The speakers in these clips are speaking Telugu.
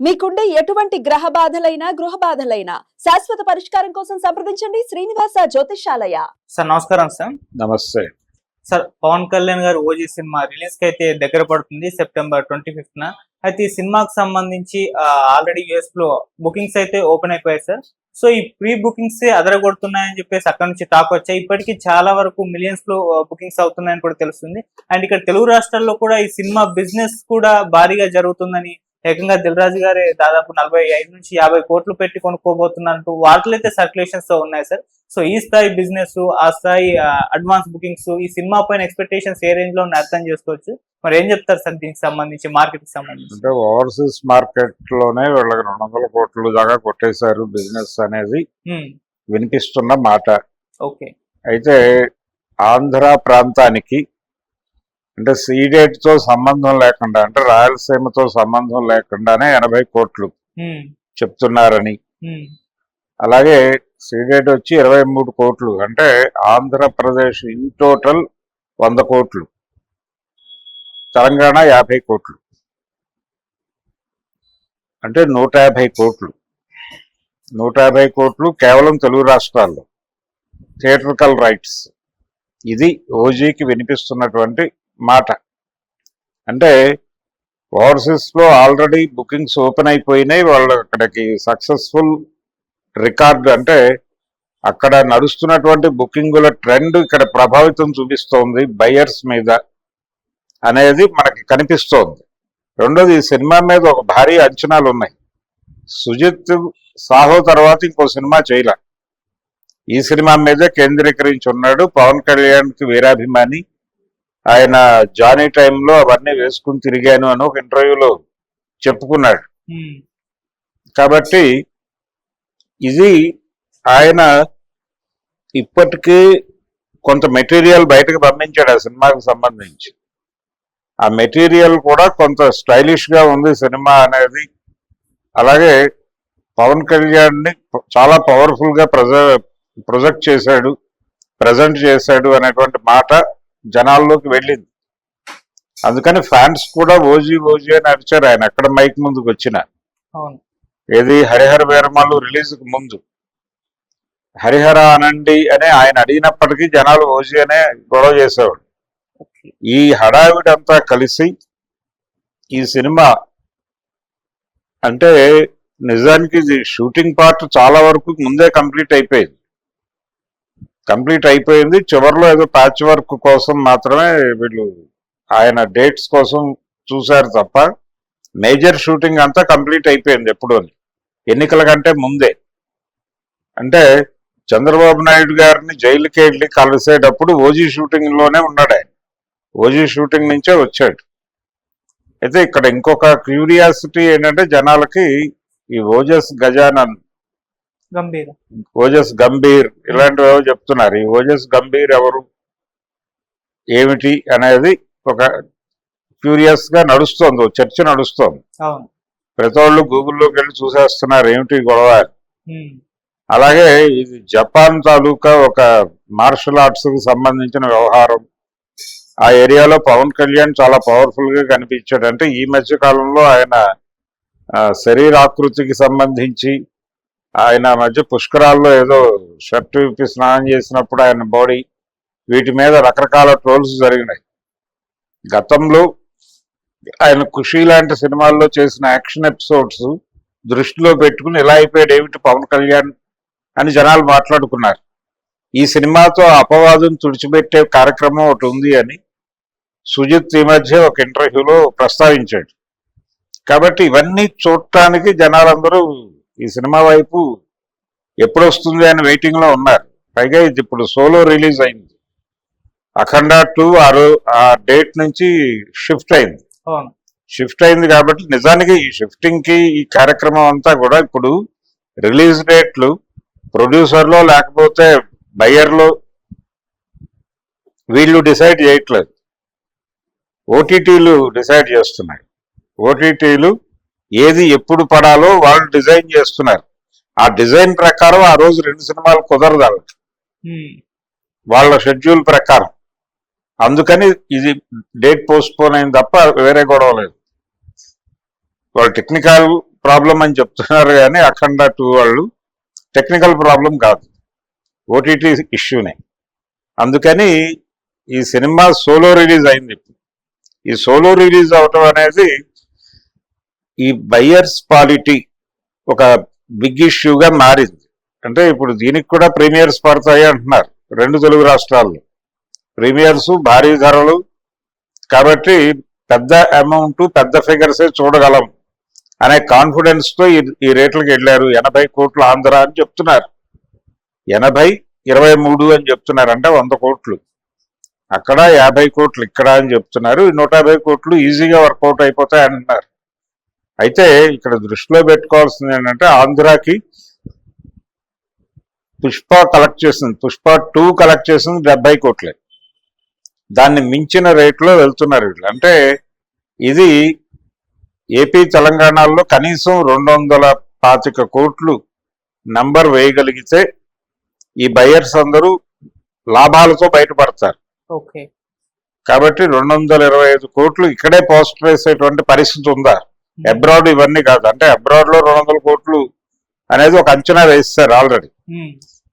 మీకుండే ఎటువంటి గ్రహ బాధలైనా గృహ బాధలైనా శాశ్వత పరిష్కారం కోసం సంప్రదించండి శ్రీనివాస జ్యోతిషాలయ సార్ నమస్కారం సార్. నమస్తే. Sir Pawan Kalyan garu OG cinema రిలీజ్కి అయితే దగ్గర పడుతుంది సెప్టెంబర్ ట్వంటీ ఫిఫ్త్ న అయితే ఈ సినిమాకి సంబంధించి ఆల్రెడీ యుఎస్లో బుకింగ్స్ అయితే ఓపెన్ అయిపోయాయి సార్. సో ఈ ప్రీ బుకింగ్స్ అదరగొడుతున్నాయని చెప్పేసి అక్కడ నుంచి టాక్ వచ్చాయి. ఇప్పటికీ చాలా వరకు మిలియన్స్లో బుకింగ్స్ అవుతున్నాయని కూడా తెలుస్తుంది. అండ్ ఇక్కడ తెలుగు రాష్ట్రాల్లో కూడా ఈ సినిమా బిజినెస్ కూడా భారీగా జరుగుతుందని ఏకంగా దిల్రాజు గారే దాదాపు నలభై ఐదు నుంచి యాభై కోట్లు పెట్టి కొనుక్కోబోతున్నట్టు వార్తలు అయితే సర్క్యులేషన్స్తో ఉన్నాయి సార్. సో ఈ స్థాయి బిజినెస్ ఆ స్థాయి అడ్వాన్స్ బుకింగ్స్ ఈ సినిమా పైన ఎక్స్పెక్టేషన్స్ ఏ రేంజ్లో అర్థం చేసుకోవచ్చు. మరి ఏం చెప్తారు సార్ దీనికి సంబంధించి మార్కెట్కి సంబంధించి? అంటే ఓవర్సీస్ మార్కెట్లోనే వీళ్ళకి రెండు వందల కోట్లు దాకా కొట్టేశారు బిజినెస్ అనేది. వినిపిస్తున్న మాట. ఓకే. అయితే ఆంధ్ర ప్రాంతానికి అంటే సీడేట్తో సంబంధం లేకుండా అంటే రాయలసీమతో సంబంధం లేకుండానే ఎనభై కోట్లు చెప్తున్నారని. అలాగే సీడేట్ వచ్చి ఇరవై మూడు కోట్లు అంటే ఆంధ్రప్రదేశ్ ఇన్ టోటల్ వంద కోట్లు తెలంగాణ యాభై కోట్లు. అంటే నూట యాభై కోట్లు. నూట యాభై కోట్లు కేవలం తెలుగు రాష్ట్రాల్లో. Theatrical rights. ఇది ఓజీకి వినిపిస్తున్నటువంటి మాట. అంటే ఓవర్సీస్లో ఆల్రెడీ బుకింగ్స్ ఓపెన్ అయిపోయినాయి. వాళ్ళు అక్కడికి సక్సెస్ఫుల్ రికార్డు అంటే అక్కడ నడుస్తున్నటువంటి బుకింగుల ట్రెండ్ ఇక్కడ ప్రభావితం చూపిస్తోంది బయర్స్ మీద అనేది మనకి కనిపిస్తోంది. రెండోది ఈ సినిమా మీద ఒక భారీ అంచనాలు ఉన్నాయి. సుజిత్ సాహో తర్వాత ఇంకో సినిమా చేయలే. ఈ సినిమా మీదే కేంద్రీకరించి ఉన్నాడు. పవన్ కళ్యాణ్కి వీరాభిమాని ఆయన జానీ టైంలో అవన్నీ వేసుకుని తిరిగాను అని ఒక ఇంటర్వ్యూలో చెప్పుకున్నాడు. కాబట్టి ఇది ఆయన ఇప్పటికీ కొంత మెటీరియల్ బయటకు పంపించాడు ఆ సినిమాకి సంబంధించి. ఆ మెటీరియల్ కూడా కొంత స్టైలిష్గా ఉంది సినిమా అనేది. అలాగే పవన్ కళ్యాణ్ని చాలా పవర్ఫుల్గా ప్రజ ప్రొజెక్ట్ చేశాడు ప్రజెంట్ చేశాడు అనేటువంటి మాట జనాల్లోకి వెళ్ళింది. అందుకని ఫ్యాన్స్ కూడా ఓజీ ఓజీ అని అరిచారు ఆయన. ఎక్కడ మైక్ ముందుకు వచ్చిన. ఏది హరిహర వీరమల్లు రిలీజ్కు ముందు. హరిహర అనండి అని ఆయన అడిగినప్పటికీ జనాలు ఓజీ అనే గొడవ చేసేవాడు ఈ హడావిడంతా కలిసి ఈ సినిమా అంటే నిజానికి ఇది షూటింగ్ పార్ట్ చాలా వరకు ముందే కంప్లీట్ అయిపోయింది. కంప్లీట్ అయిపోయింది. చివరిలో ఏదో ప్యాచ్ వర్క్ కోసం మాత్రమే వీళ్ళు ఆయన డేట్స్ కోసం చూశారు తప్ప మేజర్ షూటింగ్ అంతా కంప్లీట్ అయిపోయింది ఎప్పుడు ఎన్నికల కంటే ముందే. అంటే చంద్రబాబు నాయుడు గారిని జైలుకి వెళ్ళి కలిసేటప్పుడు ఓజీ షూటింగ్లోనే ఉన్నాడు ఆయన. ఓజీ షూటింగ్ నుంచే వచ్చాడు. అయితే ఇక్కడ ఇంకొక క్యూరియాసిటీ ఏంటంటే జనాలకి ఈ ఓజస్ గజానన్ గంభీర. ఓజస్ గంభీర్ ఇలాంటివి చెప్తున్నారు? ఈ ఓజస్ గంభీర్ ఎవరు? ఏమిటి అనేది ఒక క్యూరియస్గా నడుస్తోంది చర్చ నడుస్తోంది. ప్రతి వాళ్ళు గూగుల్లోకి వెళ్ళి చూసేస్తున్నారు ఏమిటి గొడవ? అలాగే ఇది జపాన్ తాలూకా ఒక మార్షల్ ఆర్ట్స్కి సంబంధించిన వ్యవహారం. ఆ ఏరియాలో పవన్ కళ్యాణ్ చాలా పవర్ఫుల్గా కనిపించాడు. అంటే ఈ మధ్య కాలంలో ఆయన శరీరాకృతికి సంబంధించి ఆయన మధ్య పుష్కరాల్లో ఏదో షర్ట్ విప్పి స్నానం చేసినప్పుడు ఆయన బాడీ వీటి మీద రకరకాల ట్రోల్స్ జరిగినాయి. గతంలో ఆయన ఖుషి లాంటి సినిమాల్లో చేసిన యాక్షన్ ఎపిసోడ్స్ దృష్టిలో పెట్టుకుని ఇలా అయిపోయాడు ఏమిటి పవన్ కళ్యాణ్ అని జనాలు మాట్లాడుకున్నారు. ఈ సినిమాతో అపవాదం తుడిచిపెట్టే కార్యక్రమం ఒకటి ఉంది అని సుజిత్ ఈ మధ్య ఒక ఇంటర్వ్యూలో ప్రస్తావించాడు. కాబట్టి ఇవన్నీ చూడటానికి జనాలందరూ ఈ సినిమా వైపు ఎప్పుడు వస్తుంది అని వెయిటింగ్లో ఉన్నారు. పైగా ఇది ఇప్పుడు సోలో రిలీజ్ అయింది. అఖండ టూ ఆ ఆ డేట్ నుంచి షిఫ్ట్ అయింది. షిఫ్ట్ అయింది కాబట్టి నిజానికి ఈ షిఫ్టింగ్కి ఈ కార్యక్రమం అంతా కూడా ఇప్పుడు రిలీజ్ డేట్లు ప్రొడ్యూసర్లో లేకపోతే బయ్యర్లో వీళ్ళు డిసైడ్ చేయట్లేదు. ఓటీటీలు డిసైడ్ చేస్తున్నాయి ఓటీటీలు ఏది ఎప్పుడు పడాలో వాళ్ళు డిజైన్ చేస్తున్నారు. ఆ డిజైన్ ప్రకారం ఆ రోజు రెండు సినిమాలు కుదరదు వాళ్ళకి. వాళ్ళ షెడ్యూల్ ప్రకారం. అందుకని ఇది డేట్ పోస్ట్ పోన్ అయింది తప్ప వేరే గొడవ లేదు. వాళ్ళు టెక్నికల్ ప్రాబ్లం అని చెప్తున్నారు కానీ అఖండ టూ వాళ్ళు టెక్నికల్ ప్రాబ్లం కాదు. ఓటీటీ ఇష్యూనే. అందుకని ఈ సినిమా సోలో రిలీజ్ అయింది ఇప్పుడు. ఈ సోలో రిలీజ్ అవటం అనేది ఈ బయ్యర్స్ పాలిటీ ఒక బిగ్ ఇష్యూగా మారింది. అంటే ఇప్పుడు దీనికి కూడా ప్రీమియర్స్ పడతాయి అంటున్నారు. రెండు తెలుగు రాష్ట్రాల్లో. ప్రీమియర్స్ భారీ ధరలు. కాబట్టి పెద్ద అమౌంట్ పెద్ద ఫిగర్స్ చూడగలం అనే కాన్ఫిడెన్స్తో ఈ- ఈ రేట్లకు వెళ్ళారు. ఎనభై కోట్లు ఆంధ్ర అని చెప్తున్నారు. ఎనభై ఇరవై మూడు అని చెప్తున్నారు. అంటే వంద కోట్లు. అక్కడ యాభై కోట్లు ఇక్కడ అని చెప్తున్నారు. ఈ నూట యాభై కోట్లు ఈజీగా వర్కౌట్ అయిపోతాయి అంటున్నారు. అయితే ఇక్కడ దృష్టిలో పెట్టుకోవాల్సింది ఏంటంటే ఆంధ్రాకి పుష్ప కలెక్ట్ చేసింది. పుష్ప టూ కలెక్ట్ చేసింది డెబ్బై కోట్లే. దాన్ని మించిన రేట్లో వెళ్తున్నారు వీళ్ళు. అంటే ఇది ఏపీ తెలంగాణలో కనీసం రెండు వందల పాతిక కోట్లు నంబర్ వేయగలిగితే ఈ బయర్స్ అందరూ లాభాలతో బయటపడతారు. ఓకే. కాబట్టి రెండు వందల ఇరవై ఐదు కోట్లు ఇక్కడే పోస్ట్ వేసేటువంటి పరిస్థితి ఉందా? అబ్రాడ్ ఇవన్నీ కాదు. అంటే అబ్రాడ్లో రెండు వందల కోట్లు అనేది ఒక అంచనా వేస్తారు ఆల్రెడీ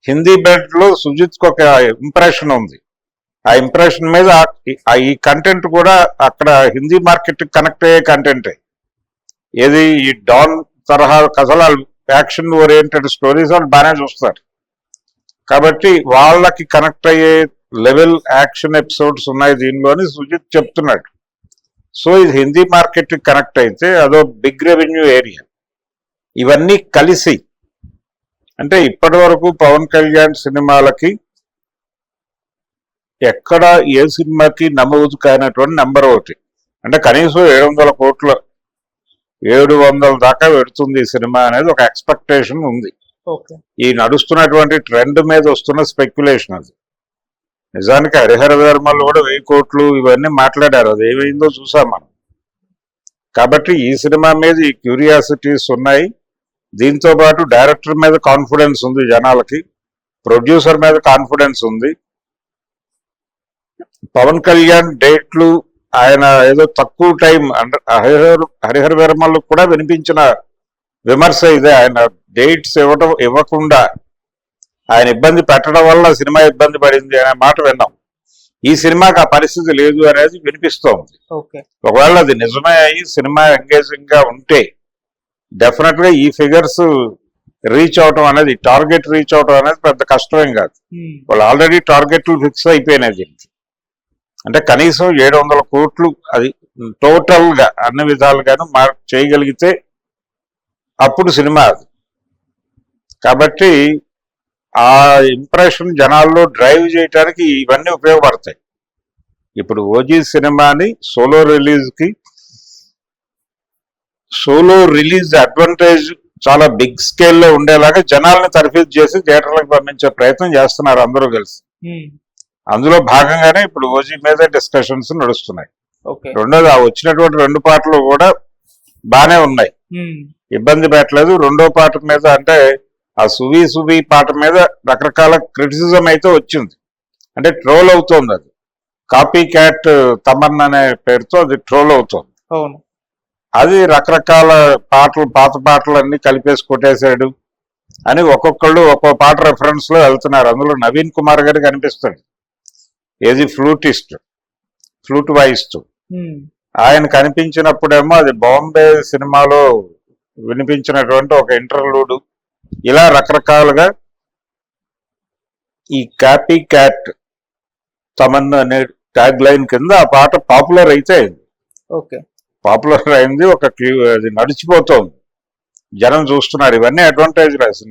హిందీ బెల్ట్లో సుజిత్ ఒక ఇంప్రెషన్ ఉంది. ఆ ఇంప్రెషన్ మీద ఈ కంటెంట్ కూడా అక్కడ హిందీ మార్కెట్ కనెక్ట్ అయ్యే కంటెంటే ఏది ఈ డాన్ తరహా కథలు యాక్షన్ ఓరియంటెడ్ స్టోరీస్ వాళ్ళు బాగానే చూస్తారు. కాబట్టి వాళ్ళకి కనెక్ట్ అయ్యే లెవెల్ యాక్షన్ ఎపిసోడ్స్ ఉన్నాయి దీనిలోని సుజిత్ చెప్తున్నాడు. సో ఇది హిందీ మార్కెట్ కనెక్ట్ అయితే అదో బిగ్ రెవెన్యూ ఏరియా. ఇవన్నీ కలిసి అంటే ఇప్పటి వరకు పవన్ కళ్యాణ్ సినిమాలకి ఎక్కడ ఏ సినిమాకి నమోదు కానటువంటి నెంబర్ ఒకటి. అంటే కనీసం ఏడు వందల కోట్ల ఏడు వందల దాకా పెడుతుంది ఈ సినిమా అనేది ఒక ఎక్స్పెక్టేషన్ ఉంది. ఈ నడుస్తున్నటువంటి ట్రెండ్ మీద వస్తున్న స్పెక్యులేషన్ అది. నిజానికి హరిహర ధర్మాలు కూడా వెయ్యి కోట్లు ఇవన్నీ మాట్లాడారు. అది ఏమైందో చూసాం మనం. కాబట్టి ఈ సినిమా మీద ఈ క్యూరియాసిటీస్ ఉన్నాయి. దీంతో పాటు డైరెక్టర్ మీద కాన్ఫిడెన్స్ ఉంది జనాలకి. ప్రొడ్యూసర్ మీద కాన్ఫిడెన్స్ ఉంది. పవన్ కళ్యాణ్ డేట్లు ఆయన ఏదో తక్కువ టైం అంటే హరిహర హరిహర వర్మలకు కూడా వినిపించిన విమర్శ ఇదే. ఆయన డేట్స్ ఇవ్వటం ఇవ్వకుండా ఆయన ఇబ్బంది పెట్టడం వల్ల సినిమా ఇబ్బంది పడింది అనే మాట విన్నాం. ఈ సినిమాకి ఆ పరిస్థితి లేదు అనేది వినిపిస్తోంది. ఒకవేళ అది నిజమే అయ్యి సినిమా ఎంగేజింగ్గా ఉంటే డెఫినెట్గా ఈ ఫిగర్స్ రీచ్ అవటం అనేది టార్గెట్ రీచ్ అవటం అనేది పెద్ద కష్టమేం కాదు. ఉమ్, వాళ్ళు ఆల్రెడీ టార్గెట్లు ఫిక్స్ అయిపోయినాయి దీనికి. అంటే కనీసం ఏడు వందల కోట్లు అది టోటల్గా అన్ని విధాలుగాను మార్క్ చేయగలిగితే అప్పుడు సినిమా అది. కాబట్టి ఆ ఇంప్రెషన్ జనాల్లో డ్రైవ్ చేయడానికి ఇవన్నీ ఉపయోగపడతాయి. ఇప్పుడు ఓజీ సినిమాని సోలో రిలీజ్కి సోలో రిలీజ్ అడ్వాంటేజ్ చాలా బిగ్ స్కేల్లో ఉండేలాగా జనాల్ని తర్ఫీదు చేసి థియేటర్లకు పంపించే ప్రయత్నం చేస్తున్నారు అందరూ కలిసి. ఉమ్, అందులో భాగంగానే ఇప్పుడు ఓజీ మీద డిస్కషన్స్ నడుస్తున్నాయి. రెండోది ఆ వచ్చినటువంటి రెండు పాటలు కూడా బానే ఉన్నాయి. ఉమ్, ఇబ్బంది పెట్టలేదు. రెండో పాట మీద అంటే ఆ సువి సువి పాట మీద రకరకాల క్రిటిసిజం అయితే వచ్చింది. అంటే ట్రోల్ అవుతోంది అది. కాపీ క్యాట్ తమన్ అనే పేరుతో అది ట్రోల్ అవుతోంది. అవును. అది రకరకాల పాటలు పాత పాటలు అన్ని కలిపేసి కొట్టేశాడు అని ఒక్కొక్కళ్ళు ఒక్కో పాట రెఫరెన్స్లో వెళ్తున్నారు. అందులో నవీన్ కుమార్ గారు కనిపిస్తాడు ఏది ఫ్లూటిస్ట్ ఫ్లూట్ వాయిస్తూ ఆయన కనిపించినప్పుడేమో అది బాంబే సినిమాలో వినిపించినటువంటి ఒక ఇంటర్లూడ్ ఇలా రకరకాలుగా ఈ కాపీ క్యాట్ తమన్ అనే ట్యాగ్ లైన్ కింద ఆ పాట పాపులర్ అయితే ఓకే. పాపులర్ అయింది ఒక అది నడిచిపోతోంది. జనం చూస్తున్నారు ఇవన్నీ అడ్వాంటేజ్